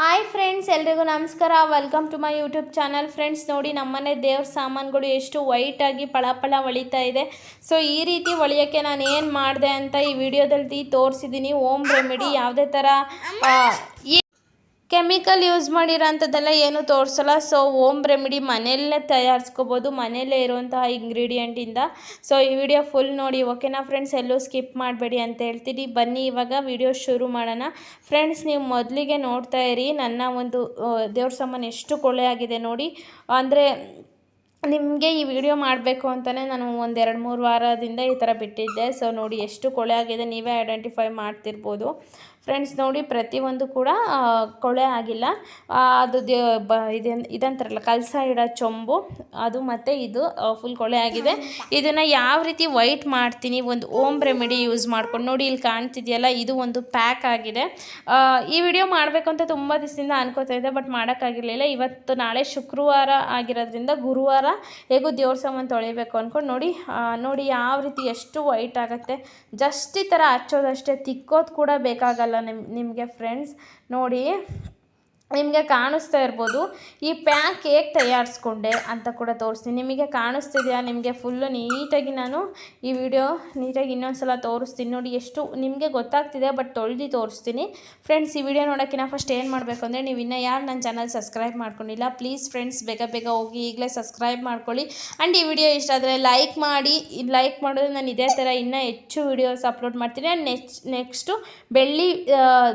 Hi friends ಎಲ್ರಿಗೂ ನಮಸ್ಕಾರ. Welcome to my YouTube channel friends ನೋಡಿ ನಮ್ಮನೆ ದೇವ್ರ ಸಾಮಾನುಗಳು ಎಷ್ಟು ವೈಟಾಗಿ ಪಳಪಳ ಹೊಳಿತಾ ಇದೆ. ಸೊ ಈ ರೀತಿ ಹೊಳಿಯೋಕ್ಕೆ ನಾನು ಏನು ಮಾಡಿದೆ ಅಂತ ಈ ವಿಡಿಯೋದಲ್ಲಿ ತೋರಿಸಿದ್ದೀನಿ ಓಮ್ ರೆಮಿಡಿ ಯಾವುದೇ ಥರ ಕೆಮಿಕಲ್ ಯೂಸ್ ಮಾಡಿರೋಂಥದ್ದೆಲ್ಲ ಏನು ತೋರಿಸಲ್ಲ. ಸೊ ಓಮ್ ರೆಮಿಡಿ ಮನೆಯಲ್ಲೇ ತಯಾರಿಸ್ಕೋಬೋದು. ಮನೆಯಲ್ಲೇ ಇರುವಂತಹ ಇಂಗ್ರೀಡಿಯೆಂಟಿಂದ ಸೊ ಈ ವಿಡಿಯೋ ಫುಲ್ ನೋಡಿ ಓಕೆನಾ ಫ್ರೆಂಡ್ಸ್ ಎಲ್ಲೂ ಸ್ಕಿಪ್ ಮಾಡಬೇಡಿ ಅಂತ ಹೇಳ್ತೀನಿ. ಬನ್ನಿ, ಇವಾಗ ವಿಡಿಯೋ ಶುರು ಮಾಡೋಣ. ಫ್ರೆಂಡ್ಸ್ ನೀವು ಮೊದಲಿಗೆ ನೋಡ್ತಾ ಇರಿ. ನನ್ನ ಒಂದು ದೇವ್ರ ಸಾಮಾನು ಎಷ್ಟು ಕೊಳೆ ಆಗಿದೆ ನೋಡಿ. ಅಂದರೆ, ನಿಮಗೆ ಈ ವಿಡಿಯೋ ಮಾಡಬೇಕು ಅಂತಲೇ ನಾನು ಒಂದೆರಡು ಮೂರು ವಾರದಿಂದ ಈ ಥರ ಬಿಟ್ಟಿದ್ದೆ. ಸೊ ನೋಡಿ, ಎಷ್ಟು ಕೊಳೆ ಆಗಿದೆ. ನೀವೇ ಐಡೆಂಟಿಫೈ ಮಾಡ್ತಿರ್ಬೋದು. ಫ್ರೆಂಡ್ಸ್ ನೋಡಿ, ಪ್ರತಿಯೊಂದು ಕೂಡ ಕೊಳೆ ಆಗಿಲ್ಲ. ಅದು ದೇ, ಬ ಇದಂತಾರಲ್ಲ ಕಲಸ ಇಡೋ ಚೊಂಬು. ಅದು ಮತ್ತು ಇದು ಫುಲ್ ಕೊಳೆ ಆಗಿದೆ. ಇದನ್ನು ಯಾವ ರೀತಿ ವೈಟ್ ಮಾಡ್ತೀನಿ, ಒಂದು ಓಮ್ ರೆಮಿಡಿ ಯೂಸ್ ಮಾಡ್ಕೊಂಡು, ನೋಡಿ ಇಲ್ಲಿ ಕಾಣ್ತಿದೆಯಲ್ಲ, ಇದು ಒಂದು ಪ್ಯಾಕ್ ಆಗಿದೆ. ಈ ವಿಡಿಯೋ ಮಾಡಬೇಕು ಅಂತ ತುಂಬ ದಿವಸದಿಂದ ಅನ್ಕೋತಾ ಇದೆ ಬಟ್ ಮಾಡೋಕ್ಕಾಗಿರಲಿಲ್ಲ. ಇವತ್ತು ನಾಳೆ ಶುಕ್ರವಾರ ಆಗಿರೋದ್ರಿಂದ ಗುರುವಾರ ಹೇಗೂ ದೇವ್ರ ಸಾಮಾನು ತೊಳಿಬೇಕು ಅಂದ್ಕೊಂಡು ನೋಡಿ ನೋಡಿ ಯಾವ ರೀತಿ ಎಷ್ಟು ವೈಟ್ ಆಗುತ್ತೆ. ಜಸ್ಟ್ ಈ ಥರ ಹಚ್ಚೋದಷ್ಟೇ, ತಿಕ್ಕೋದು ಕೂಡ ಬೇಕಾಗಲ್ಲ. ನಿಮ್ ನಿಮಗೆ ಫ್ರೆಂಡ್ಸ್ ನೋಡಿ ನಿಮಗೆ ಕಾಣಿಸ್ತಾ ಇರ್ಬೋದು. ಈ ಪ್ಯಾಕ್ ಹೇಗೆ ತಯಾರಿಸ್ಕೊಂಡೆ ಅಂತ ಕೂಡ ತೋರಿಸ್ತೀನಿ. ನಿಮಗೆ ಕಾಣಿಸ್ತಿದೆಯಾ? ನಿಮಗೆ ಫುಲ್ಲು ನೀಟಾಗಿ ನಾನು ಈ ವಿಡಿಯೋ ನೀಟಾಗಿ ಇನ್ನೊಂದು ಸಲ ತೋರಿಸ್ತೀನಿ. ನೋಡಿ, ಎಷ್ಟು ನಿಮಗೆ ಗೊತ್ತಾಗ್ತಿದೆ ಬಟ್ ತೊಳೆದು ತೋರಿಸ್ತೀನಿ. ಫ್ರೆಂಡ್ಸ್ ಈ ವಿಡಿಯೋ ನೋಡೋಕ್ಕಿಂತ ಫಸ್ಟ್ ಏನು ಮಾಡಬೇಕು ಅಂದರೆ ನೀವು ಇನ್ನೂ ಯಾರು ನನ್ನ ಚಾನಲ್ ಸಬ್ಸ್ಕ್ರೈಬ್ ಮಾಡ್ಕೊಂಡಿಲ್ಲ ಪ್ಲೀಸ್ ಫ್ರೆಂಡ್ಸ್ ಬೇಗ ಬೇಗ ಹೋಗಿ ಈಗಲೇ ಸಬ್ಸ್ಕ್ರೈಬ್ ಮಾಡ್ಕೊಳ್ಳಿ. ಆ್ಯಂಡ್ ಈ ವಿಡಿಯೋ ಇಷ್ಟ ಆದರೆ ಲೈಕ್ ಮಾಡಿ ಲೈಕ್ ಮಾಡಿದ್ರೆ ನಾನು ಇದೇ ಥರ ಇನ್ನೂ ಹೆಚ್ಚು ವಿಡಿಯೋಸ್ ಅಪ್ಲೋಡ್ ಮಾಡ್ತೀನಿ. ಆ್ಯಂಡ್ ನೆಕ್ಸ್ಟ್ ನೆಕ್ಸ್ಟು ಬೆಳ್ಳಿ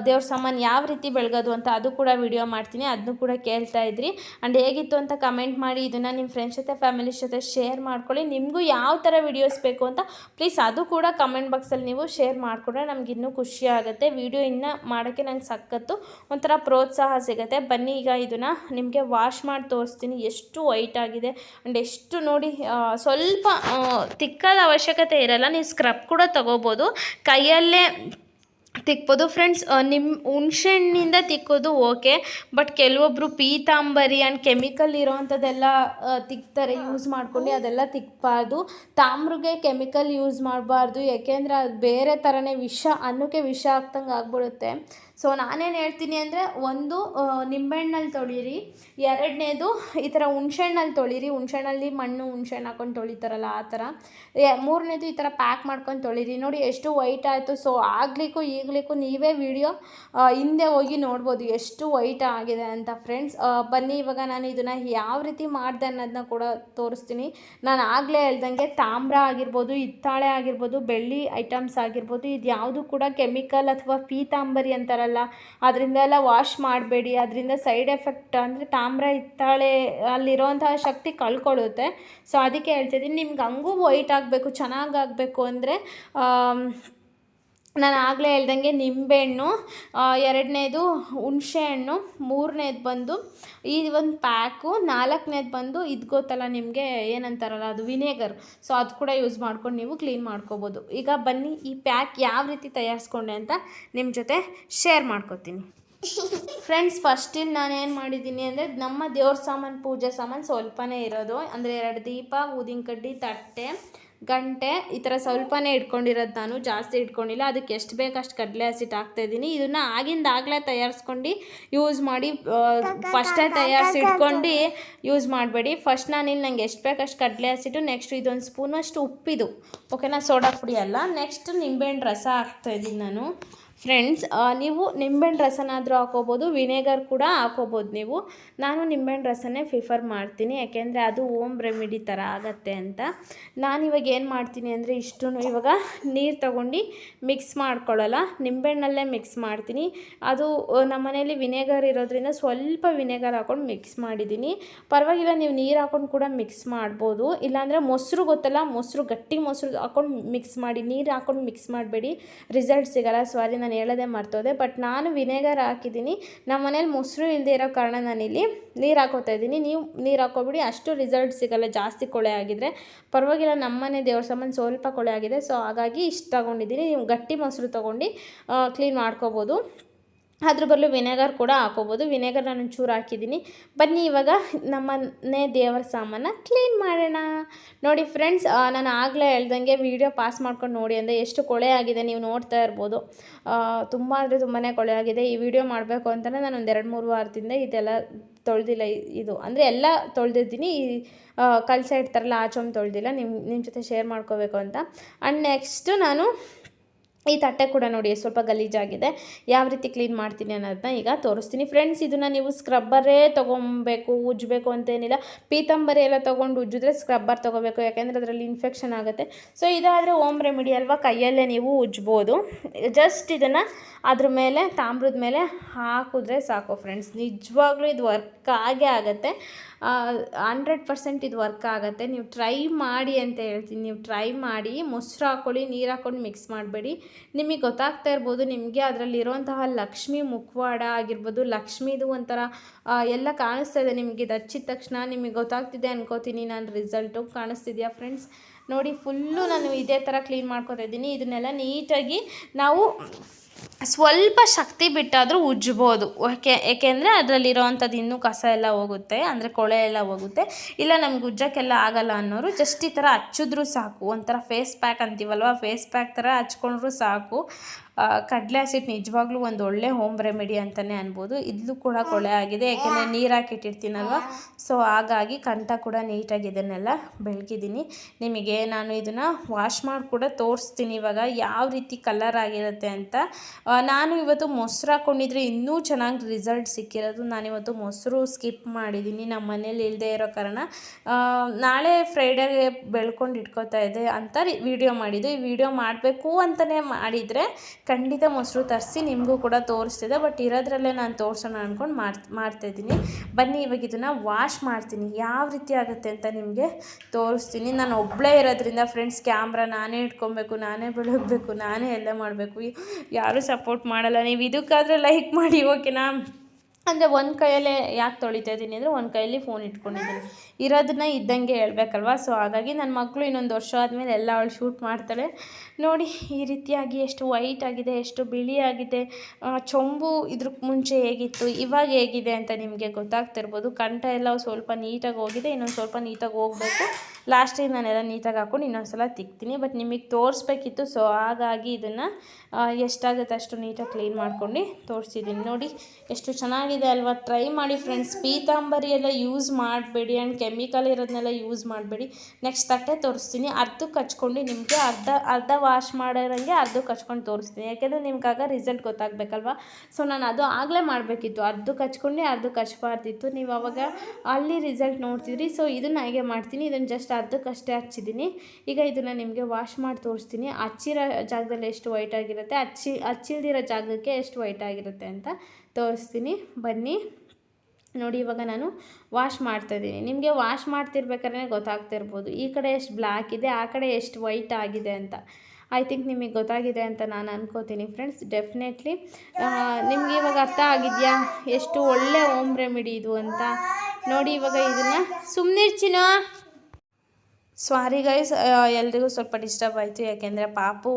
ದೇವ್ರ ಸಾಮಾನು ಯಾವ ರೀತಿ ಬೆಳಗೋದು ಅಂತ ಅದು ಕೂಡ ವಿಡಿಯೋ ಮಾಡ್ತೀನಿ ಅದನ್ನು ಕೂಡ ಕೇಳ್ತಾ ಇದ್ರಿ. ಆ್ಯಂಡ್ ಹೇಗಿತ್ತು ಅಂತ ಕಮೆಂಟ್ ಮಾಡಿ, ಇದನ್ನು ನಿಮ್ಮ ಫ್ರೆಂಡ್ಸ್ ಜೊತೆ ಫ್ಯಾಮಿಲಿ ಜೊತೆ ಶೇರ್ ಮಾಡ್ಕೊಳ್ಳಿ. ನಿಮಗೂ ಯಾವ ಥರ ವಿಡಿಯೋಸ್ ಬೇಕು ಅಂತ ಪ್ಲೀಸ್ ಅದು ಕೂಡ ಕಮೆಂಟ್ ಬಾಕ್ಸಲ್ಲಿ ನೀವು ಶೇರ್ ಮಾಡಿಕೊಂಡ್ರೆ ನಮ್ಗೆ ಇನ್ನೂ ಖುಷಿ ಆಗುತ್ತೆ. ವಿಡಿಯೋ ಇನ್ನೂ ಮಾಡೋಕ್ಕೆ ನಂಗೆ ಸಖತ್ತು ಒಂಥರ ಪ್ರೋತ್ಸಾಹ ಸಿಗುತ್ತೆ. ಬನ್ನಿ ಈಗ ಇದನ್ನು ನಿಮಗೆ ವಾಶ್ ಮಾಡಿ ತೋರಿಸ್ತೀನಿ. ಎಷ್ಟು ವೈಟ್ ಆಗಿದೆ. ಆ್ಯಂಡ್ ಎಷ್ಟು ನೋಡಿ ಸ್ವಲ್ಪ ತಿಕ್ಕಾದ ಅವಶ್ಯಕತೆ ಇರಲ್ಲ. ನೀವು ಸ್ಕ್ರಬ್ ಕೂಡ ತಗೋಬೋದು. ಕೈಯಲ್ಲೇ ತಿಕ್ಬೋದು. ಫ್ರೆಂಡ್ಸ್ ನಿಮ್ಮ ಹುಣ್ಸೆಹಣ್ಣಿಂದ ತಿಕ್ಕೋದು ಓಕೆ ಬಟ್ ಕೆಲವೊಬ್ಬರು ಪೀತಾಂಬರಿ ಆ್ಯಂಡ್ ಕೆಮಿಕಲ್ ಇರೋವಂಥದ್ದೆಲ್ಲ ತಿಕ್ತಾರೆ ಯೂಸ್ ಮಾಡ್ಕೊಂಡು ಅದೆಲ್ಲ ತಿಕ್ಕಬಾರ್ದು ತಾಮ್ರಗೆ ಕೆಮಿಕಲ್ ಯೂಸ್ ಮಾಡಬಾರ್ದು, ಯಾಕೆಂದರೆ ಅದು ಬೇರೆ ಥರನೇ ವಿಷ, ಅನ್ನಕ್ಕೆ ವಿಷ ಆಗ್ತಂಗೆ ಆಗ್ಬಿಡುತ್ತೆ. ಸೊ ನಾನೇನು ಹೇಳ್ತೀನಿ ಅಂದರೆ ಒಂದು ನಿಂಬೆಹಣ್ಣಲ್ಲಿ ತೊಳೀರಿ. ಎರಡನೇದು, ಈ ಥರ ಹುಣ್ಸೆಹಣ್ಣಲ್ಲಿ ತೊಳೀರಿ. ಹುಣ್ಸೆಹಣ್ಣಲ್ಲಿ ಮಣ್ಣು ಹುಣ್ಸೆಹಣ್ಣು ಹಾಕೊಂಡು ತೊಳಿತಾರಲ್ಲ ಆ ಥರ ಮೂರನೇದು ಈ ಥರ ಪ್ಯಾಕ್ ಮಾಡ್ಕೊಂಡು ತೊಳೀರಿ. ನೋಡಿ, ಎಷ್ಟು ವೈಟ್ ಆಯಿತು. ಸೊ ಆಗ್ಲಿಕ್ಕೂ ಈಗಲಿಕ್ಕೂ ನೀವೇ ವಿಡಿಯೋ ಹಿಂದೆ ಹೋಗಿ ನೋಡ್ಬೋದು ಎಷ್ಟು ವೈಟ್ ಆಗಿದೆ ಅಂತ ಫ್ರೆಂಡ್ಸ್ ಬನ್ನಿ, ಇವಾಗ ನಾನು ಇದನ್ನು ಯಾವ ರೀತಿ ಮಾಡಿದೆ ಅನ್ನೋದನ್ನ ಕೂಡ ತೋರಿಸ್ತೀನಿ. ನಾನು ಆಗಲೇ ಹೇಳ್ದಂಗೆ ತಾಮ್ರ ಆಗಿರ್ಬೋದು, ಹಿತ್ತಾಳೆ ಆಗಿರ್ಬೋದು, ಬೆಳ್ಳಿ ಐಟಮ್ಸ್ ಆಗಿರ್ಬೋದು ಇದು ಯಾವುದು ಕೂಡ ಕೆಮಿಕಲ್ ಅಥವಾ ಪೀತಾಂಬರಿ ಅಂತಾರಲ್ಲ ಅದರಿಂದ ಎಲ್ಲ ವಾಶ್ ಮಾಡಬೇಡಿ ಅದರಿಂದ ಸೈಡ್ ಎಫೆಕ್ಟ್ ಅಂದರೆ ತಾಮ್ರ ಹಿತ್ತಾಳೆ ಅಲ್ಲಿರೋಂತಹ ಶಕ್ತಿ ಕಳ್ಕೊಳ್ಳುತ್ತೆ. ಸೊ ಅದಕ್ಕೆ ಹೇಳ್ತಿದ್ದೀನಿ, ನಿಮ್ಗೆ ಹಂಗೂ ವೈಟ್ ಆಗಬೇಕು ಚೆನ್ನಾಗಾಗಬೇಕು ಅಂದರೆ ನಾನು ಆಗಲೇ ಹೇಳ್ದಂಗೆ ನಿಂಬೆಹಣ್ಣು ಎರಡನೇದು ಹುಣಸೆಹಣ್ಣು, ಮೂರನೇದು ಬಂದು ಈ ಒಂದು ಪ್ಯಾಕು, ನಾಲ್ಕನೇದು ಬಂದು ಇದು ಗೊತ್ತಲ್ಲ ನಿಮಗೆ ಏನಂತಾರಲ್ಲ, ಅದು ವಿನೇಗರ್. ಸೊ ಅದು ಕೂಡ ಯೂಸ್ ಮಾಡ್ಕೊಂಡು ನೀವು ಕ್ಲೀನ್ ಮಾಡ್ಕೋಬೋದು. ಈಗ ಬನ್ನಿ, ಈ ಪ್ಯಾಕ್ ಯಾವ ರೀತಿ ತಯಾರಿಸ್ಕೊಂಡೆ ಅಂತ ನಿಮ್ಮ ಜೊತೆ ಶೇರ್ ಮಾಡ್ಕೋತೀನಿ. ಫ್ರೆಂಡ್ಸ್ ಫಸ್ಟ್ ಇಲ್ಲಿ ನಾನು ಏನು ಮಾಡಿದ್ದೀನಿ ಅಂದರೆ, ನಮ್ಮ ದೇವ್ರ ಸಾಮಾನು, ಪೂಜೆ ಸಾಮಾನು ಸ್ವಲ್ಪನೇ ಇರೋದು. ಅಂದರೆ ಎರಡು ದೀಪ, ಊದಿನ ಕಡ್ಡಿ, ತಟ್ಟೆ ಗಂಟೆ ಈ ಥರ ಸ್ವಲ್ಪನೇ ಇಟ್ಕೊಂಡಿರೋದು ನಾನು, ಜಾಸ್ತಿ ಇಟ್ಕೊಂಡಿಲ್ಲ. ಅದಕ್ಕೆ ಎಷ್ಟು ಬೇಕು ಅಷ್ಟು ಕಡಲೆ ಹಸಿಟ್ಟು ಹಾಕ್ತಾಯಿದ್ದೀನಿ ಇದನ್ನು ಆಗಿಂದ ಆಗಲೇ ತಯಾರಿಸ್ಕೊಂಡು ಯೂಸ್ ಮಾಡಿ ಫಸ್ಟೇ ತಯಾರಿಸಿ ಇಟ್ಕೊಂಡು ಯೂಸ್ ಮಾಡಬೇಡಿ. ಫಸ್ಟ್ ನಾನಿಲ್ಲಿ ನನಗೆ ಎಷ್ಟು ಬೇಕಷ್ಟು ಕಡಲೆ ಹಸಿಟ್ಟು ನೆಕ್ಸ್ಟ್ ಇದೊಂದು ಸ್ಪೂನಷ್ಟು ಉಪ್ಪಿದು. ಓಕೆನಾ ಸೋಡಾ ಪುಡಿ ಅಲ್ಲ. ನೆಕ್ಸ್ಟ್ ನಿಂಬೆಹಣ್ಣು ರಸ ಹಾಕ್ತಾಯಿದ್ದೀನಿ ನಾನು. ಫ್ರೆಂಡ್ಸ್ ನೀವು ನಿಂಬೆಹಣ್ಣು ರಸನಾದರೂ ಹಾಕೋಬೋದು, ವಿನೆಗರ್ ಕೂಡ ಹಾಕೋಬೋದು ನೀವು. ನಾನು ನಿಂಬೆಹಣ್ಣು ರಸನೇ ಪ್ರಿಫರ್ ಮಾಡ್ತೀನಿ, ಯಾಕೆಂದರೆ ಅದು ಓಮ್ ರೆಮಿಡಿ ಥರ ಆಗತ್ತೆ ಅಂತ. ನಾನು ಇವಾಗ ಏನು ಮಾಡ್ತೀನಿ ಅಂದರೆ ಇಷ್ಟು ಇವಾಗ ನೀರು ತಗೊಂಡು ಮಿಕ್ಸ್ ಮಾಡ್ಕೊಳ್ಳಲ್ಲ, ನಿಂಬೆಹಣ್ಣಲ್ಲೇ ಮಿಕ್ಸ್ ಮಾಡ್ತೀನಿ. ಅದು ನಮ್ಮನೇಲಿ ನಮ್ಮ ಮನೇಲಿ ವಿನೇಗರ್ ಇರೋದ್ರಿಂದ ಸ್ವಲ್ಪ ವಿನೆಗರ್ ಹಾಕೊಂಡು ಮಿಕ್ಸ್ ಮಾಡಿದ್ದೀನಿ. ಪರವಾಗಿಲ್ಲ, ನೀವು ನೀರು ಹಾಕೊಂಡು ಕೂಡ ಮಿಕ್ಸ್ ಮಾಡ್ಬೋದು. ಇಲ್ಲಾಂದರೆ ಮೊಸರು ಗೊತ್ತಲ್ಲ, ಮೊಸರು ಗಟ್ಟಿ ಮೊಸರು ಹಾಕೊಂಡು ಮಿಕ್ಸ್ ಮಾಡಿ, ನೀರು ಹಾಕೊಂಡು ಮಿಕ್ಸ್ ಮಾಡಬೇಡಿ. ರಿಸಲ್ಟ್ ಸಿಗಲ್ಲ ಸಾರಿ ನಾನು ಹೇಳೋದೇ ಮಾಡ್ತೋದೆ ಬಟ್ ನಾನು ವಿನೆಗರ್ ಹಾಕಿದ್ದೀನಿ. ನಮ್ಮ ಮನೇಲಿ ಮೊಸರು ಇಲ್ಲದೇ ಇರೋ ಕಾರಣ ನಾನಿಲ್ಲಿ ನೀರು ಹಾಕೋತಾ ಇದ್ದೀನಿ. ನೀವು ನೀರು ಹಾಕೋಬಿಡಿ ಅಷ್ಟು ರಿಸಲ್ಟ್ ಸಿಗಲ್ಲ. ಜಾಸ್ತಿ ಕೊಳೆ ಆಗಿದ್ರೆ ಪರವಾಗಿಲ್ಲ ನಮ್ಮನೆ ದೇವ್ರ ಸಾಮಾನು ಸ್ವಲ್ಪ ಕೊಳೆ ಆಗಿದೆ ಸೊ ಹಾಗಾಗಿ ಇಷ್ಟು ತಗೊಂಡಿದ್ದೀನಿ. ನೀವು ಗಟ್ಟಿ ಮೊಸರು ತೊಗೊಂಡು ಕ್ಲೀನ್ ಮಾಡ್ಕೋಬೋದು. ಅದ್ರ ಬದಲು ವಿನೆಗರ್ ಕೂಡ ಹಾಕೋಬೋದು. ವಿನೆಗರ್ ನಾನು ಚೂರು ಹಾಕಿದ್ದೀನಿ. ಬನ್ನಿ ಇವಾಗ ನಮ್ಮನೆ ದೇವರ ಸಾಮಾನ ಕ್ಲೀನ್ ಮಾಡೋಣ. ನೋಡಿ ಫ್ರೆಂಡ್ಸ್ ನಾನು ಆಗಲೇ ಹೇಳ್ದಂಗೆ ವೀಡಿಯೋ ಪಾಸ್ ಮಾಡ್ಕೊಂಡು ನೋಡಿ ಅಂದರೆ ಎಷ್ಟು ಕೊಳೆ ಆಗಿದೆ ನೀವು ನೋಡ್ತಾ ಇರ್ಬೋದು. ತುಂಬ ಅಂದರೆ ತುಂಬಾ ಕೊಳೆ ಆಗಿದೆ. ಈ ವಿಡಿಯೋ ಮಾಡಬೇಕು ಅಂತಲೇ ನಾನು ಒಂದು ಎರಡು ಮೂರು ವಾರದಿಂದ ಇದೆಲ್ಲ ತೊಳೆದಿಲ್ಲ ಇದು. ಅಂದರೆ ಎಲ್ಲ ತೊಳೆದಿದ್ದೀನಿ. ಈ ಕಲ್ಸ ಇಡ್ತಾರಲ್ಲ ಆಚೊಮ್ಮೆ ತೊಳೆದಿಲ್ಲ. ನಿಮ್ಮ ನಿಮ್ಮ ಜೊತೆ ಶೇರ್ ಮಾಡ್ಕೋಬೇಕು ಅಂತ. ಆ್ಯಂಡ್ ನೆಕ್ಸ್ಟು ನಾನು ಈ ತಟ್ಟೆ ಕೂಡ ನೋಡಿ, ಸ್ವಲ್ಪ ಗಲೀಜಾಗಿದೆ. ಯಾವ ರೀತಿ ಕ್ಲೀನ್ ಮಾಡ್ತೀನಿ ಅನ್ನೋದನ್ನ ಈಗ ತೋರಿಸ್ತೀನಿ. ಫ್ರೆಂಡ್ಸ್ ಇದನ್ನು ನೀವು ಸ್ಕ್ರಬ್ಬರೇ ತೊಗೊಬೇಕು, ಉಜ್ಜಬೇಕು ಅಂತೇನಿಲ್ಲ. ಪೀತಂಬರಿ ಎಲ್ಲ ತೊಗೊಂಡು ಉಜ್ಜಿದ್ರೆ ಸ್ಕ್ರಬ್ಬರ್ ತೊಗೋಬೇಕು, ಯಾಕೆಂದರೆ ಅದರಲ್ಲಿ ಇನ್ಫೆಕ್ಷನ್ ಆಗುತ್ತೆ. ಸೊ ಇದಾದರೆ ಓಮ್ ರೆಮಿಡಿ ಅಲ್ವಾ? ಕೈಯಲ್ಲೇ ನೀವು ಉಜ್ಬೋದು. ಜಸ್ಟ್ ಇದನ್ನು ಅದ್ರ ಮೇಲೆ, ತಾಮ್ರದ ಮೇಲೆ ಹಾಕಿದ್ರೆ ಸಾಕು ಫ್ರೆಂಡ್ಸ್ ನಿಜವಾಗ್ಲೂ ಇದು ವರ್ಕ್ ಆಗೇ ಆಗುತ್ತೆ. ಹಂಡ್ರೆಡ್ ಪರ್ಸೆಂಟ್ ಇದು ವರ್ಕ್ ಆಗುತ್ತೆ. ನೀವು ಟ್ರೈ ಮಾಡಿ ಅಂತ ಹೇಳ್ತೀನಿ. ನೀವು ಟ್ರೈ ಮಾಡಿ, ಮೊಸರು ಹಾಕ್ಕೊಳ್ಳಿ, ನೀರು ಹಾಕ್ಕೊಂಡು ಮಿಕ್ಸ್ ಮಾಡಬೇಡಿ. ನಿಮಗೆ ಗೊತ್ತಾಗ್ತಾ ಇರ್ಬೋದು, ನಿಮಗೆ ಅದರಲ್ಲಿರುವಂತಹ ಲಕ್ಷ್ಮಿ ಮುಖವಾಡ ಆಗಿರ್ಬೋದು ಲಕ್ಷ್ಮಿದು ಒಂಥರ ಎಲ್ಲ ಕಾಣಿಸ್ತಾ ಇದೆ ನಿಮಗೆ. ಇದು ಹಚ್ಚಿದ ತಕ್ಷಣ ನಿಮಗೆ ಗೊತ್ತಾಗ್ತಿದೆ ಅನ್ಕೋತೀನಿ, ನಾನು ರಿಸಲ್ಟು ಕಾಣಿಸ್ತಿದೆಯಾ ಫ್ರೆಂಡ್ಸ್ ನೋಡಿ ಫುಲ್ಲು ನಾನು ಇದೇ ಥರ ಕ್ಲೀನ್ ಮಾಡ್ಕೊತಾ ಇದ್ದೀನಿ. ಇದನ್ನೆಲ್ಲ ನೀಟಾಗಿ ನಾವು ಸ್ವಲ್ಪ ಶಕ್ತಿ ಬಿಟ್ಟಾದರೂ ಉಜ್ಜ್ಬೋದು ಓಕೆ, ಏಕೆಂದರೆ ಅದರಲ್ಲಿರೋವಂಥದ್ದು ಇನ್ನೂ ಕಸ ಎಲ್ಲ ಹೋಗುತ್ತೆ, ಅಂದರೆ ಕೊಳೆ ಎಲ್ಲ ಹೋಗುತ್ತೆ. ಇಲ್ಲ ನಮ್ಗೆ ಉಜ್ಜಕ್ಕೆಲ್ಲ ಆಗಲ್ಲ ಅನ್ನೋರು ಜಸ್ಟ್ ಈ ಥರ ಹಚ್ಚಿದ್ರೂ ಸಾಕು. ಒಂಥರ ಫೇಸ್ ಪ್ಯಾಕ್ ಅಂತೀವಲ್ವ? ಫೇಸ್ ಪ್ಯಾಕ್ ಥರ ಹಚ್ಕೊಂಡ್ರೂ ಸಾಕು. ಕಡಲೆ ಹಸಿಟ್ಟು ನಿಜವಾಗ್ಲೂ ಒಂದು ಒಳ್ಳೆ ಹೋಮ್ ರೆಮಿಡಿ ಅಂತಲೇ ಅನ್ಬೋದು. ಇದ್ಲೂ ಕೂಡ ಕೊಳೆ ಆಗಿದೆ ಯಾಕೆಂದರೆ ನೀರು ಹಾಕಿಟ್ಟಿರ್ತೀನಲ್ವ? ಸೊ ಹಾಗಾಗಿ ಕಂಠ ಕೂಡ ನೀಟಾಗಿ ಇದನ್ನೆಲ್ಲ ಬೆಳಗಿದ್ದೀನಿ ನಿಮಗೆ ನಾನು ಇದನ್ನು ವಾಶ್ ಮಾಡಿ ಕೂಡ ತೋರಿಸ್ತೀನಿ. ಇವಾಗ ಯಾವ ರೀತಿ ಕಲರ್ ಆಗಿರುತ್ತೆ ಅಂತ ನಾನು ಇವತ್ತು ಮೊಸರು ಹಾಕ್ಕೊಂಡಿದ್ರೆ ಇನ್ನೂ ಚೆನ್ನಾಗಿ ರಿಸಲ್ಟ್ ಸಿಕ್ಕಿರೋದು. ನಾನಿವತ್ತು ಮೊಸರು ಸ್ಕಿಪ್ ಮಾಡಿದ್ದೀನಿ ನಮ್ಮ ಮನೇಲಿ ಇಲ್ಲದೆ ಇರೋ ಕಾರಣ. ನಾಳೆ ಫ್ರೈಡೇಗೆ ಬೆಳ್ಕೊಂಡು ಇಟ್ಕೋತಾ ಇದ್ದೆ ಅಂತ ವಿಡಿಯೋ ಮಾಡಿದ್ದು. ಈ ವಿಡಿಯೋ ಮಾಡಬೇಕು ಅಂತಲೇ ಮಾಡಿದರೆ ಖಂಡಿತ ಮೊಸರು ತರಿಸಿ ನಿಮಗೂ ಕೂಡ ತೋರಿಸ್ತಿದೆ. ಬಟ್ ಇರೋದ್ರಲ್ಲೇ ನಾನು ತೋರಿಸೋಣ ಅಂದ್ಕೊಂಡು ಮಾಡ್ತಾ ಮಾಡ್ತಾಯಿದ್ದೀನಿ ಬನ್ನಿ, ಇವಾಗ ಇದನ್ನು ವಾಶ್ ಮಾಡ್ತೀನಿ. ಯಾವ ರೀತಿ ಆಗುತ್ತೆ ಅಂತ ನಿಮಗೆ ತೋರಿಸ್ತೀನಿ. ನಾನು ಒಬ್ಬಳೇ ಇರೋದ್ರಿಂದ ಫ್ರೆಂಡ್ಸ್ ಕ್ಯಾಮ್ರಾ ನಾನೇ ಇಟ್ಕೊಬೇಕು, ನಾನೇ ಬೆಳಗಬೇಕು, ನಾನೇ ಎಲ್ಲ ಮಾಡಬೇಕು. ಯಾರೂ ಸಪೋರ್ಟ್ ಮಾಡಲ್ಲ. ನೀವು ಇದಕ್ಕಾದರೂ ಲೈಕ್ ಮಾಡಿ ಓಕೆನಾ ಅಂದರೆ ಒಂದು ಕೈಯಲ್ಲೇ ಯಾಕೆ ತೊಳಿತಾ ಇದ್ದೀನಿ ಅಂದರೆ ಒಂದು ಕೈಯಲ್ಲಿ ಫೋನ್ ಇಟ್ಕೊಂಡಿದ್ದೀನಿ. ಇರೋದನ್ನ ಇದ್ದಂಗೆ ಹೇಳ್ಬೇಕಲ್ವ? ಸೊ ಹಾಗಾಗಿ ನನ್ನ ಮಕ್ಕಳು ಇನ್ನೊಂದು ವರ್ಷ ಆದಮೇಲೆ ಎಲ್ಲ ಅವಳು ಶೂಟ್ ಮಾಡ್ತಾಳೆ. ನೋಡಿ, ಈ ರೀತಿಯಾಗಿ ಎಷ್ಟು ವೈಟ್ ಆಗಿದೆ, ಎಷ್ಟು ಬಿಳಿ ಆಗಿದೆ ಚೊಂಬು ಇದ್ರ ಮುಂಚೆ ಹೇಗಿತ್ತು, ಇವಾಗ ಹೇಗಿದೆ ಅಂತ ನಿಮಗೆ ಗೊತ್ತಾಗ್ತಿರ್ಬೋದು. ಕಂಠ ಎಲ್ಲ ಸ್ವಲ್ಪ ನೀಟಾಗಿ ಹೋಗಿದೆ, ಇನ್ನೊಂದು ಸ್ವಲ್ಪ ನೀಟಾಗಿ ಹೋಗಬೇಕು. ಲಾಸ್ಟಿಗೆ ನಾನೆಲ್ಲ ನೀಟಾಗಿ ಹಾಕ್ಕೊಂಡು ಇನ್ನೊಂದು ಸಲ ತಿಕ್ತೀನಿ. ಬಟ್ ನಿಮಗೆ ತೋರಿಸ್ಬೇಕಿತ್ತು ಸೊ ಹಾಗಾಗಿ ಇದನ್ನು ಎಷ್ಟಾಗುತ್ತೆ ಅಷ್ಟು ನೀಟಾಗಿ ಕ್ಲೀನ್ ಮಾಡ್ಕೊಂಡು ತೋರಿಸಿದ್ದೀನಿ ನೋಡಿ, ಎಷ್ಟು ಚೆನ್ನಾಗಿದೆ ಅಲ್ವಾ? ಟ್ರೈ ಮಾಡಿ ಫ್ರೆಂಡ್ಸ್ ಪೀತಾಂಬರಿ ಎಲ್ಲ ಯೂಸ್ ಮಾಡಬೇಡಿ ಆ್ಯಂಡ್ ಕೆಮಿಕಲ್ ಇರೋದನ್ನೆಲ್ಲ ಯೂಸ್ ಮಾಡಬೇಡಿ. ನೆಕ್ಸ್ಟ್ ತಟ್ಟೆ ತೋರಿಸ್ತೀನಿ. ಅರ್ಧಕ್ಕೆ ಹಚ್ಕೊಂಡು ನಿಮಗೆ ಅರ್ಧ ಅರ್ಧ ವಾಶ್ ಮಾಡೋರಂಗೆ ಅರ್ಧಕ್ಕೆ ಹಚ್ಕೊಂಡು ತೋರಿಸ್ತೀನಿ. ಯಾಕೆಂದರೆ ನಿಮ್ಗೆ ಆಗ ರಿಸಲ್ಟ್ ಗೊತ್ತಾಗಬೇಕಲ್ವಾ? ಸೊ ನಾನು ಅದು ಆಗಲೇ ಮಾಡಬೇಕಿತ್ತು. ಅರ್ಧಕ್ಕೆ ಹಚ್ಕೊಂಡು ಅರ್ಧಕ್ಕೆ ಹಚ್ಬಾರ್ದಿತ್ತು ನೀವು ಅವಾಗ ಅಲ್ಲಿ ರಿಸಲ್ಟ್ ನೋಡ್ತಿದ್ರಿ. ಸೊ ಇದನ್ನು ಹಾಗೆ ಮಾಡ್ತೀನಿ. ಇದನ್ನು ಜಸ್ಟ್ ಅರ್ಧಕ್ಕೆ ಅಷ್ಟೇ ಹಚ್ಚಿದ್ದೀನಿ ಈಗ ಇದನ್ನು ನಿಮಗೆ ವಾಶ್ ಮಾಡಿ ತೋರಿಸ್ತೀನಿ. ಹಚ್ಚಿರೋ ಜಾಗದಲ್ಲಿ ಎಷ್ಟು ವೈಟ್ ಆಗಿರುತ್ತೆ? ಹಚ್ಚಿ, ಹಚ್ಚಿಲ್ದಿರೋ ಜಾಗಕ್ಕೆ ಎಷ್ಟು ವೈಟ್ ಆಗಿರುತ್ತೆ ಅಂತ. ತೋರಿಸ್ತೀನಿ. ಬನ್ನಿ. ನೋಡಿ, ಇವಾಗ ನಾನು ವಾಶ್ ಮಾಡ್ತಾಯಿದ್ದೀನಿ ನಿಮಗೆ ವಾಶ್ ಮಾಡ್ತಿರ್ಬೇಕಾದ್ರೆ ಗೊತ್ತಾಗ್ತಿರ್ಬೋದು ಈ ಕಡೆ ಎಷ್ಟು ಬ್ಲ್ಯಾಕ್ ಇದೆ, ಆ ಕಡೆ ಎಷ್ಟು ವೈಟ್ ಆಗಿದೆ ಅಂತ. ಐ ಥಿಂಕ್ ನಿಮಗೆ ಗೊತ್ತಾಗಿದೆ ಅಂತ ನಾನು ಅನ್ಕೋತೀನಿ ಫ್ರೆಂಡ್ಸ್ ಡೆಫಿನೆಟ್ಲಿ ನಿಮಗೆ ಇವಾಗ ಅರ್ಥ ಆಗಿದೆಯಾ? ಎಷ್ಟು ಒಳ್ಳೆ ಓಮ್ ರೆಮಿಡಿ ಇದು ಅಂತ. ನೋಡಿ, ಇವಾಗ ಇದನ್ನು ಸುಮ್ಮನಿರ್ಚಿನ ಸಾರಿ ಗೈಸ್ ಎಲ್ರಿಗೂ ಸ್ವಲ್ಪ ಡಿಸ್ಟರ್ಬ್ ಆಯಿತು. ಯಾಕೆಂದರೆ ಪಾಪು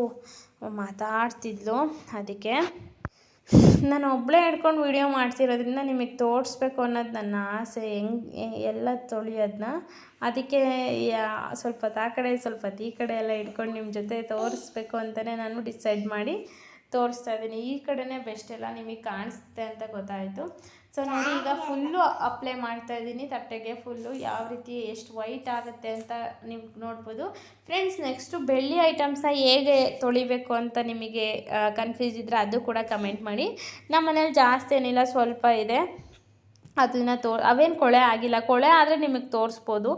ಮಾತಾಡ್ತಿದ್ಲು. ಅದಕ್ಕೆ ನಾನು ಒಬ್ಬಳೇ ಹಿಡ್ಕೊಂಡು ವಿಡಿಯೋ ಮಾಡ್ತಿರೋದ್ರಿಂದ ನಿಮಗೆ ತೋರಿಸ್ಬೇಕು ಅನ್ನೋದು ನನ್ನ ಆಸೆ. ಹೆಂಗೆ ಎಲ್ಲ ತೊಳಿಯೋದನ್ನ ಅದಕ್ಕೆ, ಯಾ- ಸ್ವಲ್ಪ ಆ ಕಡೆ, ಸ್ವಲ್ಪ ಈ ಕಡೆ ಎಲ್ಲ ಹಿಡ್ಕೊಂಡು ನಿಮ್ಮ ಜೊತೆ ತೋರಿಸ್ಬೇಕು ಅಂತಲೇ ನಾನು ಡಿಸೈಡ್ ಮಾಡಿ ತೋರಿಸ್ತಾ ಇದ್ದೀನಿ. ಈ ಕಡೆನೇ ಬೆಸ್ಟ್ ಎಲ್ಲ ನಿಮಗೆ ಕಾಣಿಸುತ್ತೆ ಅಂತ ಗೊತ್ತಾಯಿತು. ಸೊ ನೋಡಿ, ಈಗ ಫುಲ್ಲು ಅಪ್ಲೈ ಮಾಡ್ತಾ ಇದ್ದೀನಿ. ತಟ್ಟೆಗೆ ಫುಲ್ಲು ಯಾವ ರೀತಿ ಎಷ್ಟು ವೈಟ್ ಆಗುತ್ತೆ ಅಂತ ನೀವು ನೋಡ್ಬೋದು. ಫ್ರೆಂಡ್ಸ್ ನೆಕ್ಸ್ಟು ಬೆಳ್ಳಿ ಐಟಮ್ಸ್ನ ಹೇಗೆ ತೊಳಿಬೇಕು ಅಂತ ನಿಮಗೆ ಕನ್ಫ್ಯೂಸ್ ಇದ್ದರೆ ಅದು ಕೂಡ ಕಮೆಂಟ್ ಮಾಡಿ. ನಮ್ಮ ಮನೇಲಿ ಜಾಸ್ತಿ ಏನಿಲ್ಲ, ಸ್ವಲ್ಪ ಇದೆ. ಅದನ್ನು ತೋ ಅವೇನು ಕೊಳೆ ಆಗಿಲ್ಲ. ಕೊಳೆ ಆದರೆ ನಿಮಗೆ ತೋರಿಸ್ಬೋದು.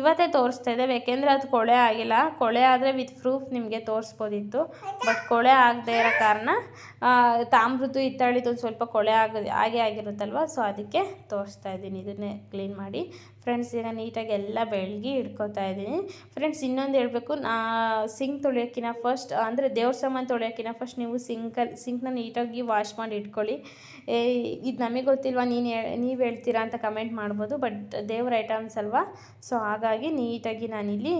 ಇವತ್ತೇ ತೋರಿಸ್ತಾ ಇದ್ದೇವೆ ಯಾಕೆಂದರೆ ಅದು ಕೊಳೆ ಆಗಿಲ್ಲ. ಕೊಳೆ ಆದರೆ ವಿತ್ ಪ್ರೂಫ್ ನಿಮಗೆ ತೋರಿಸ್ಬೋದಿತ್ತು. ಬಟ್ ಕೊಳೆ ಆಗದೆ ಇರೋ ಕಾರಣ ತಾಮ್ರದ್ದು ಹಿತ್ತಾಳಿದು ಒಂದು ಸ್ವಲ್ಪ ಕೊಳೆ ಆಗ ಹಾಗೆ ಆಗಿರುತ್ತಲ್ವ? ಸೊ ಅದಕ್ಕೆ ತೋರಿಸ್ತಾ ಇದ್ದೀನಿ. ಇದನ್ನೇ ಕ್ಲೀನ್ ಮಾಡಿ. ಫ್ರೆಂಡ್ಸ್ ಈಗ ನೀಟಾಗಿ ಎಲ್ಲ ಬೆಳಗ್ಗೆ ಇಟ್ಕೊತಾ ಇದ್ದೀನಿ. ಫ್ರೆಂಡ್ಸ್ ಇನ್ನೊಂದು ಹೇಳಬೇಕು. ನಾ ಸಿಂಕ್ ತೊಳೆಯೋಕ್ಕಿಂತ ಫಸ್ಟ್ ಅಂದರೆ ದೇವ್ರ ಸಾಮಾನು ತೊಳೆಯೋಕ್ಕಿಂತ ಫಸ್ಟ್ ನೀವು ಸಿಂಕಲ್ಲಿ ಸಿಂಕ್ನ ನೀಟಾಗಿ ವಾಶ್ ಮಾಡಿ ಇಟ್ಕೊಳ್ಳಿ. ಇದು ನಮಗೆ ಗೊತ್ತಿಲ್ವಾ? ನೀನು ನೀವು ಹೇಳ್ತೀರಾ ಅಂತ ಕಮೆಂಟ್ ಮಾಡ್ಬೋದು. ಬಟ್ ದೇವ್ರ ಐಟಮ್ಸ್ ಅಲ್ವಾ? ಸೊ ಹಾಗಾಗಿ ಹಾಗಾಗಿ ನೀಟಾಗಿ ನಾನಿಲ್ಲಿ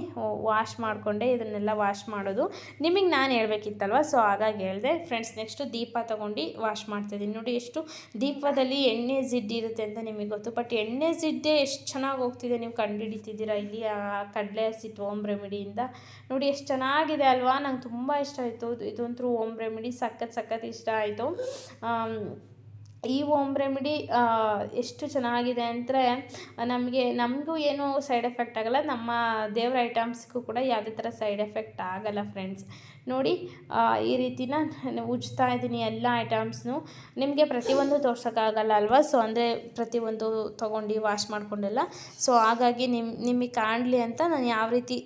ವಾಶ್ ಮಾಡಿಕೊಂಡೆ, ಇದನ್ನೆಲ್ಲ ವಾಶ್ ಮಾಡೋದು. ನಿಮಗೆ ನಾನು ಹೇಳ್ಬೇಕಿತ್ತಲ್ವ? ಸೊ ಹಾಗಾಗಿ ಹೇಳಿದೆ. ಫ್ರೆಂಡ್ಸ್ ನೆಕ್ಸ್ಟು ದೀಪ ತೊಗೊಂಡು ವಾಶ್ ಮಾಡ್ತಾಯಿದ್ದೀನಿ ನೋಡಿ ಎಷ್ಟು ದೀಪದಲ್ಲಿ ಎಣ್ಣೆ ಜಿಡ್ಡು ಇರುತ್ತೆ ಅಂತ ನಿಮಗೆ ಗೊತ್ತು. ಬಟ್ ಎಣ್ಣೆ ಜಿಡ್ಡೆ ಎಷ್ಟು ಚೆನ್ನಾಗಿ ಹೋಗ್ತಿದೆ ನೀವು ಕಂಡುಹಿಡಿತಿದ್ದೀರಾ? ಇಲ್ಲಿ ಆ ಕಡಲೆ ಹಸಿಟ್ಟು ಓಮ್ ರೆಮಿಡಿಯಿಂದ. ನೋಡಿ ಎಷ್ಟು ಚೆನ್ನಾಗಿದೆ ಅಲ್ವಾ? ನಂಗೆ ತುಂಬ ಇಷ್ಟ ಆಯಿತು. ಇದಂತೂ ಓಮ್ ರೆಮಿಡಿ ಸಖತ್ ಸಖತ್ ಇಷ್ಟ ಆಯಿತು. ಈ ಓಮ್ ರೆಮಿಡಿ ಎಷ್ಟು ಚೆನ್ನಾಗಿದೆ ಅಂದರೆ, ನಮಗೆ, ನಮಗೂ ಏನೂ ಸೈಡ್ ಎಫೆಕ್ಟ್ ಆಗೋಲ್ಲ. ನಮ್ಮ ದೇವ್ರ ಐಟಮ್ಸ್ಗೂ ಕೂಡ ಯಾವುದೇ ಥರ ಸೈಡ್ ಎಫೆಕ್ಟ್ ಆಗೋಲ್ಲ ಫ್ರೆಂಡ್ಸ್. ನೋಡಿ ಈ ರೀತಿನ ಉಜ್ತಾ ಇದ್ದೀನಿ ಎಲ್ಲ ಐಟಮ್ಸ್ನು. ನಿಮಗೆ ಪ್ರತಿಯೊಂದು ತೋರ್ಸೋಕ್ಕಾಗಲ್ಲ ಅಲ್ವಾ? ಸೊ, ಅಂದರೆ ಪ್ರತಿಯೊಂದು ತೊಗೊಂಡು ವಾಶ್ ಮಾಡಿಕೊಂಡೆಲ್ಲ. ಸೊ, ಹಾಗಾಗಿ ನಿಮ್ಮ ನಿಮಗೆ ಕಾಣಲಿ ಅಂತ ನಾನು ಯಾವ ರೀತಿ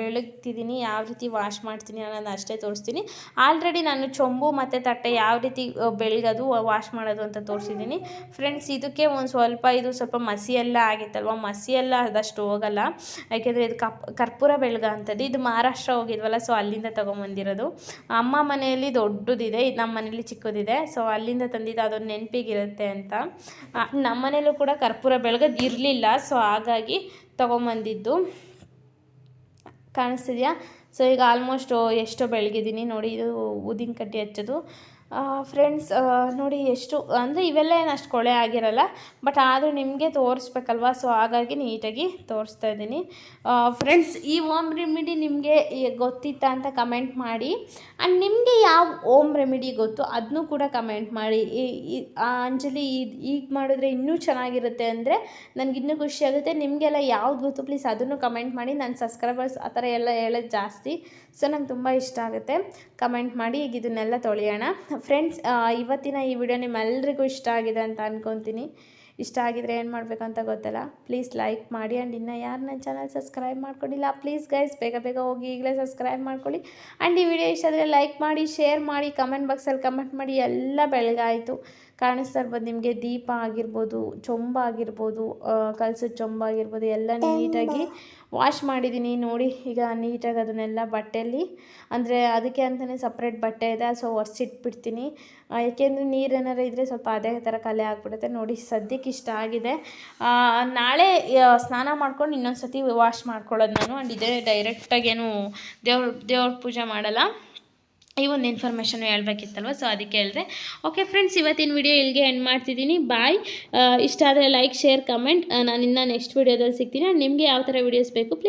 ಬೆಳಗ್ತಿದ್ದೀನಿ, ಯಾವ ರೀತಿ ವಾಶ್ ಮಾಡ್ತೀನಿ ಅನ್ನೋದು ಅಷ್ಟೇ ತೋರಿಸ್ತೀನಿ. ಆಲ್ರೆಡಿ ನಾನು ಚೊಂಬು ಮತ್ತು ತಟ್ಟೆ ಯಾವ ರೀತಿ ಬೆಳಗೋದು ವಾಶ್ ಮಾಡೋದು ಅಂತ ತೋರಿಸಿದ್ದೀನಿ. ಫ್ರೆಂಡ್ಸ್ ಇದಕ್ಕೆ ಒಂದು ಸ್ವಲ್ಪ ಇದು ಸ್ವಲ್ಪ ಮಸಿ ಎಲ್ಲ ಆಗಿತ್ತಲ್ವ? ಮಸಿ ಎಲ್ಲ ಅದಷ್ಟು ಹೋಗಲ್ಲ. ಯಾಕೆಂದರೆ ಇದು ಕಪ್, ಕರ್ಪೂರ ಬೆಳಗ ಅಂಥದ್ದು ಇದು ಮಹಾರಾಷ್ಟ್ರ ಹೋಗಿದ್ವಲ್ಲ ಸೊ ಅಲ್ಲಿಂದ ತೊಗೊಂಬಂದಿರೋದು. ಅಮ್ಮ ಮನೆಯಲ್ಲಿ ದೊಡ್ಡದಿದೆ ಇದು ನಮ್ಮ ಮನೇಲಿ ಚಿಕ್ಕದಿದೆ ಸೊ ಅಲ್ಲಿಂದ ತಂದಿದ್ದು ಅದೊಂದು ನೆನಪಿಗಿರುತ್ತೆ ಅಂತ. ನಮ್ಮ ಮನೇಲೂ ಕೂಡ ಕರ್ಪೂರ ಬೆಳಗದ್ ಇರಲಿಲ್ಲ ಸೊ ಹಾಗಾಗಿ ತೊಗೊಂಬಂದಿದ್ದು. ಕಾಣಿಸ್ತಿದೆಯಾ? ಸೊ ಈಗ ಆಲ್ಮೋಸ್ಟ್ ಎಷ್ಟೋ ಬೆಳಗಿದ್ದೀನಿ ನೋಡಿ, ಇದು ಊದಿನ ಕಡ್ಡಿ ಹಚ್ಚೋದು. ಫ್ರೆಂಡ್ಸ್ ನೋಡಿ ಎಷ್ಟು, ಅಂದರೆ ಇವೆಲ್ಲ ಏನು ಅಷ್ಟು ಕೊಳೆ ಆಗಿರಲ್ಲ ಬಟ್ ಆದರೂ ನಿಮಗೆ ತೋರಿಸ್ಬೇಕಲ್ವ? ಸೊ ಹಾಗಾಗಿ ನೀಟಾಗಿ ತೋರಿಸ್ತಾ ಇದ್ದೀನಿ. ಫ್ರೆಂಡ್ಸ್ ಈ ಓಮ್ ರೆಮಿಡಿ ನಿಮಗೆ ಗೊತ್ತಿತ್ತಾ ಅಂತ ಕಮೆಂಟ್ ಮಾಡಿ. ಆ್ಯಂಡ್ ನಿಮಗೆ ಯಾವ ಓಮ್ ರೆಮಿಡಿ ಗೊತ್ತು ಅದನ್ನೂ ಕೂಡ ಕಮೆಂಟ್ ಮಾಡಿ. ಈ ಅಂಜಲಿ ಇದು ಈಗ ಮಾಡಿದ್ರೆ ಇನ್ನೂ ಚೆನ್ನಾಗಿರುತ್ತೆ ಅಂದರೆ ನನಗಿನ್ನೂ ಖುಷಿಯಾಗುತ್ತೆ ನಿಮಗೆಲ್ಲ ಯಾವ್ದು ಗೊತ್ತು ಪ್ಲೀಸ್ ಅದನ್ನು ಕಮೆಂಟ್ ಮಾಡಿ. ನನ್ನ ಸಬ್ಸ್ಕ್ರೈಬರ್ಸ್ ಆ ಥರ ಎಲ್ಲ ಹೇಳೋದು ಜಾಸ್ತಿ. ಸೊ ನಂಗೆ ತುಂಬ ಇಷ್ಟ ಆಗುತ್ತೆ. ಕಮೆಂಟ್ ಮಾಡಿ, ಈಗ ಇದನ್ನೆಲ್ಲ ತೊಳೆಯೋಣ. ಫ್ರೆಂಡ್ಸ್ ಇವತ್ತಿನ ಈ ವಿಡಿಯೋ ನಿಮ್ಮೆಲ್ಲರಿಗೂ ಇಷ್ಟ ಆಗಿದೆ ಅಂತ ಅಂದ್ಕೊತೀನಿ ಇಷ್ಟ ಆಗಿದ್ರೆ ಏನು ಮಾಡಬೇಕು ಅಂತ ಗೊತ್ತಲ್ಲ? ಪ್ಲೀಸ್ ಲೈಕ್ ಮಾಡಿ ಆ್ಯಂಡ್ ಇನ್ನು ಯಾರು ನನ್ನ ಚಾನಲ್ ಸಬ್ಸ್ಕ್ರೈಬ್ ಮಾಡ್ಕೊಂಡಿಲ್ಲ ಪ್ಲೀಸ್ ಗೈಸ್ ಬೇಗ ಬೇಗ ಹೋಗಿ ಈಗಲೇ ಸಬ್ಸ್ಕ್ರೈಬ್ ಮಾಡ್ಕೊಳ್ಳಿ. ಆ್ಯಂಡ್ ಈ ವಿಡಿಯೋ ಇಷ್ಟ ಆದರೆ ಲೈಕ್ ಮಾಡಿ ಶೇರ್ ಮಾಡಿ ಕಮೆಂಟ್ ಬಾಕ್ಸಲ್ಲಿ ಕಮೆಂಟ್ ಮಾಡಿ, ಎಲ್ಲ ಬೆಳಗಾಯಿತು. ಕಾಣಿಸ್ತಾ ಇರ್ಬೋದು ನಿಮಗೆ ದೀಪ ಆಗಿರ್ಬೋದು ಚೊಂಬ ಆಗಿರ್ಬೋದು ಕಲ್ಸದ ಚೊಂಬ ಆಗಿರ್ಬೋದು ಎಲ್ಲ ನೀಟಾಗಿ ವಾಶ್ ಮಾಡಿದ್ದೀನಿ. ನೋಡಿ ಈಗ ನೀಟಾಗಿ ಅದನ್ನೆಲ್ಲ ಬಟ್ಟೆಯಲ್ಲಿ. ಅಂದರೆ ಅದಕ್ಕೆ ಅಂತಲೇ ಸಪ್ರೇಟ್ ಬಟ್ಟೆ ಇದೆ ಸೊ ಒರೆಸಿಟ್ಬಿಡ್ತೀನಿ. ಏಕೆಂದರೆ ನೀರು ಏನಾರು ಇದ್ದರೆ ಸ್ವಲ್ಪ ಅದೇ ಥರ ಕಲೆ ಆಗಿಬಿಡುತ್ತೆ. ನೋಡಿ ಸದ್ಯಕ್ಕೆ ಇಷ್ಟ ಆಗಿದೆ. ನಾಳೆ ಸ್ನಾನ ಮಾಡ್ಕೊಂಡು ಇನ್ನೊಂದು ಸತಿ ವಾಶ್ ಮಾಡ್ಕೊಳ್ಳೋದು ನಾನು. ಆ್ಯಂಡ್ ಇದೇ ಡೈರೆಕ್ಟಾಗೇನು ದೇವ್ರ ದೇವ್ರ ಪೂಜೆ ಮಾಡಲ್ಲ. ಈ ಒಂದು ಇನ್ಫಾರ್ಮೇಷನ್ ಹೇಳಬೇಕಿತ್ತಲ್ವ? ಸೊ ಅದಕ್ಕೆ ಹೇಳಿದೆ. ಓಕೆ ಫ್ರೆಂಡ್ಸ್ ಇವತ್ತಿನ ವಿಡಿಯೋ ಇಲ್ಲಿಗೆ ಎಂಡ್ ಮಾಡ್ತಿದ್ದೀನಿ. ಬಾಯ್ ಇಷ್ಟ ಆದರೆ ಲೈಕ್ ಶೇರ್ ಕಮೆಂಟ್ ನಾನು ಇನ್ನೂ ನೆಕ್ಸ್ಟ್ ವೀಡಿಯೋದಲ್ಲಿ ಸಿಗ್ತೀನಿ. ನಿಮಗೆ ಯಾವ ಥರ ವೀಡಿಯೋಸ್ ಬೇಕು ಪ್ಲೀಸ್